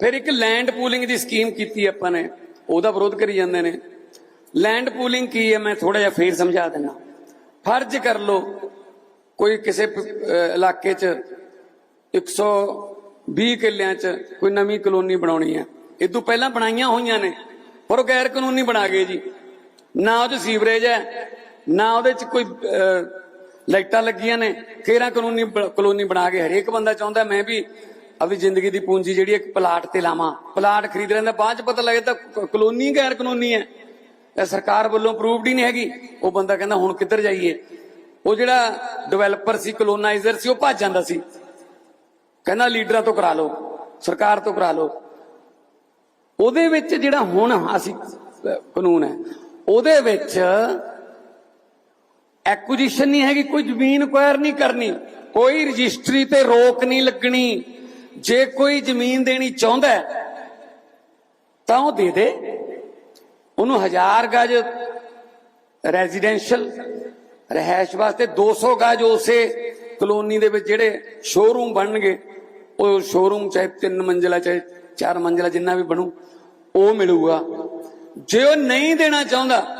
ਫਿਰ ਇੱਕ land pooling ਦੀ scheme ਕੀਤੀ ਆਪਾਂ ਨੇ, ਉਹਦਾ ਵਿਰੋਧ ਕਰੀ ਜਾਂਦੇ ਨੇ। ਲੈਂਡ ਪੂਲਿੰਗ ਕੀ ਹੈ, ਮੈਂ ਥੋੜਾ ਜਿਹਾ ਫੇਰ ਸਮਝਾ ਦਿੰਦਾ। ਫਰਜ਼ ਕਰ ਲਓ, ਕੋਈ ਕਿਸੇ ਪ- ਅਹ, ਇਲਾਕੇ 'ਚ 120 ਕਿੱਲਿਆਂ 'ਚ ਕੋਈ ਨਵੀਂ ਕਲੋਨੀ ਬਣਾਉਣੀ ਹੈ। ਇਹ ਤੋਂ ਪਹਿਲਾਂ ਬਣਾਈਆਂ ਹੋਈਆਂ ਨੇ, ਪਰ ਉਹ ਗੈਰ ਕਾਨੂੰਨੀ ਬਣਾ ਗਏ ਜੀ। ਨਾ ਉਹ ਸੀਵਰੇਜ ਹੈ, ਨਾ ਉਹਦੇ 'ਚ ਕੋਈ ਲਾਈਟਾਂ ਲੱਗੀਆਂ ਨੇ। ਕਿਹੜਾ ਕਾਨੂੰਨੀ ਕਲੋਨੀ ਬਣਾ ਕੇ ਹਰੇਕ ਬੰਦਾ ਚਾਹੁੰਦਾ, ਮੈਂ ਵੀ ਆਪਣੀ ਜ਼ਿੰਦਗੀ ਦੀ ਪੂੰਜੀ ਜਿਹੜੀ ਇੱਕ ਪਲਾਟ ਤੇ ਲਾਵਾਂ। ਪਲਾਟ ਖਰੀਦ ਲੈਂਦਾ ਬਾਅਦ 'ਚ ਪਤਾ ਲੱਗਦਾ ਕ- ਕਲੋਨੀ ਗੈਰ ਕਾਨੂੰਨੀ ਹੈ। ਇਹ ਸਰਕਾਰ ਵੱਲੋਂ ਅਪਰੂਵਡ ਹੀ ਨਹੀਂ ਹੈਗੀ। ਉਹ ਬੰਦਾ ਕਹਿੰਦਾ ਹੁਣ ਕਿੱਧਰ ਜਾਈਏ? ਉਹ ਜਿਹੜਾ ਡਿਵੈਲਪਰ ਸੀ ਕਲੋਨਾਈਜ਼ਰ ਸੀ, ਉਹ ਭੱਜ ਜਾਂਦਾ ਸੀ। ਕਹਿੰਦਾ ਲੀਡਰਾਂ ਤੋਂ ਕਰਾ ਲਓ, ਸਰਕਾਰ ਤੋਂ ਕਰਾ ਲਓ। ਉਹਦੇ ਵਿੱਚ ਜਿਹੜਾ ਹੁਣ ਅਸੀਂ ਕਾਨੂੰਨ ਹੈ, ਉਹਦੇ ਵਿੱਚ ਐਕੁਜੀਸ਼ਨ ਨਹੀਂ ਹੈਗੀ, ਕੋਈ ਜ਼ਮੀਨ ਅਕਵਾਇਰ ਨਹੀਂ ਕਰਨੀ। ਕੋਈ ਰਜਿਸਟਰੀ ਤੇ ਰੋਕ ਨਹੀਂ ਲੱਗਣੀ। ਜੇ ਕੋਈ ਜ਼ਮੀਨ ਦੇਣੀ ਚਾਹੁੰਦਾ ਤਾਂ ਉਹ ਦੇ ਦੇ। ਉਹਨੂੰ 1000 ਗਜ ਰੈਜ਼ੀਡੈਂਸ਼ੀਅਲ ਰਹਿائش ਵਾਸਤੇ 200 ਗਜ ਉਸੇ ਕਲੋਨੀ ਦੇ ਵਿੱਚ ਜਿਹੜੇ ਸ਼ੋਰੂਮ ਬਣਨਗੇ, ਉਹ ਸ਼ੋਰੂਮ ਚਾਹੇ ਤਿੰਨ ਮੰਜ਼ਲਾ, ਚਾਹੇ ਚਾਰ ਮੰਜ਼ਲਾ ਜਿੰਨਾ ਵੀ ਬਣੂ, ਉਹ ਮਿਲੂਗਾ। ਜੇ ਉਹ ਨਹੀਂ ਦੇਣਾ ਚਾਹੁੰਦਾ